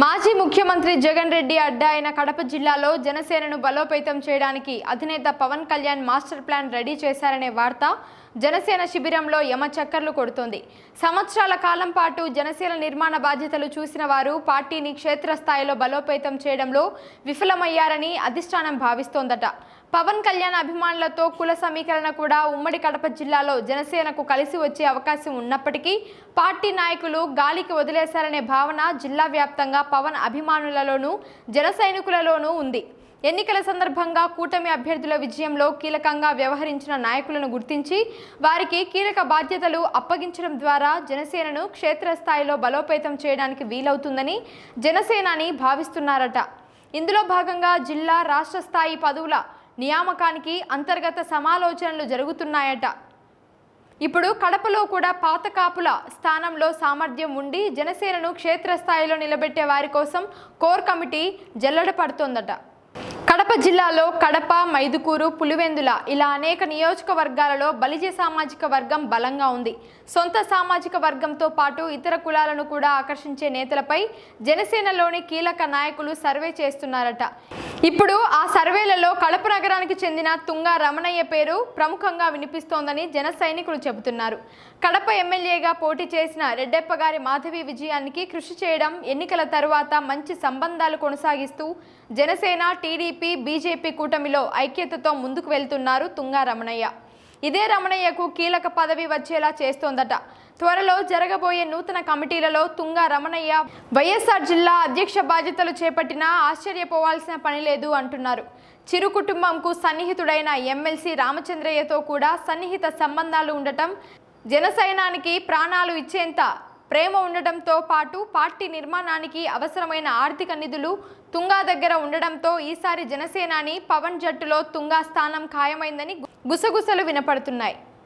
మాజీ ముఖ్యమంత్రి జగన్ రెడ్డి అడ్డా అయిన కడప జిల్లాలో జనసేనను బలోపేతం చేయడానికి అధినేత Pawan Kalyan master plan ready చేశారనే వార్త జనసేన శిబిరంలో యమ చక్కర్లు కొడుతోంది. సంవత్సరాల కాలం పాటు జనసేన నిర్మాణ బాధ్యతలు చూసిన వారు పార్టీని క్షేత్రస్థాయిలో బలోపేతం చేయడంలో విఫలమయ్యారని అధిష్టానం భావిస్తోందట. పవన్ కళ్యాణ్ అభిమానులతో కుల సమీకరణ కూడా ఉమ్మడి కడప జిల్లాలో జనసేనకు కలిసి వచ్చే అవకాశం ఉన్నప్పటికీ పార్టీ నాయకులు గాలికి వదిలేశారనే భావన జిల్లా వ్యాప్తంగా పవన్ అభిమానులలోనూ జన సైనికులలోనూ ఉంది. ఎన్నికల సందర్భంగా కూటమి అభ్యర్థుల విజయంలో కీలకంగా వ్యవహరించిన నాయకులను గుర్తించి వారికి కీలక బాధ్యతలు అప్పగించడం ద్వారా జనసేనను క్షేత్రస్థాయిలో బలోపేతం చేయడానికి వీలవుతుందని జనసేనాని భావిస్తున్నారట. ఇందులో భాగంగా జిల్లా రాష్ట్ర స్థాయి పదవుల నియామకానికి అంతర్గత సమాలోచనలు జరుగుతున్నాయట. ఇప్పుడు కడపలో కూడా పాత కాపుల స్థానంలో సామర్థ్యం ఉండి జనసేనను క్షేత్రస్థాయిలో నిలబెట్టే వారి కోసం కోర్ కమిటీ జల్లడపడుతోందట కడప జిల్లాలో కడప మైదుకూరు పులివెందుల ఇలా అనేక నియోజకవర్గాలలో బలిజ సామాజిక వర్గం బలంగా ఉంది. సొంత సామాజిక వర్గంతో పాటు ఇతర కులాలను కూడా ఆకర్షించే నేతలపై జనసేనలోని కీలక నాయకులు సర్వే చేస్తున్నారట. ఇప్పుడు ఆ సర్వేలలో కడప నగరానికి చెందిన తుంగ రమణయ్య పేరు ప్రముఖంగా వినిపిస్తోందని జన సైనికులు చెబుతున్నారు. కడప ఎమ్మెల్యేగా పోటీ చేసిన రెడ్డెప్ప గారి మాధవి విజయానికి కృషి చేయడం ఎన్నికల తరువాత మంచి సంబంధాలు కొనసాగిస్తూ జనసేన టీడీపీ బీజేపీ కూటమిలో ఐక్యతతో ముందుకు వెళ్తున్నారు తుంగా రమణయ్య. ఇదే రమణయ్యకు కీలక పదవి వచ్చేలా చేస్తోందట. త్వరలో జరగబోయే నూతన కమిటీలలో తుంగ రమణయ్య వైఎస్ఆర్ జిల్లా అధ్యక్ష బాధ్యతలు చేపట్టినా ఆశ్చర్యపోవాల్సిన పని లేదు అంటున్నారు. చిరు కుటుంబంకు సన్నిహితుడైన ఎమ్మెల్సీ రామచంద్రయ్యతో కూడా సన్నిహిత సంబంధాలు ఉండటం జనసైనానికి ప్రాణాలు ఇచ్చేంత ప్రేమ ఉండటంతో పాటు పార్టీ నిర్మాణానికి అవసరమైన ఆర్థిక నిధులు తుంగా దగ్గర ఉండడంతో ఈసారి జనసేనాని పవన్ జట్టులో తుంగా స్థానం ఖాయమైందని గుసగుసలు వినపడుతున్నాయి.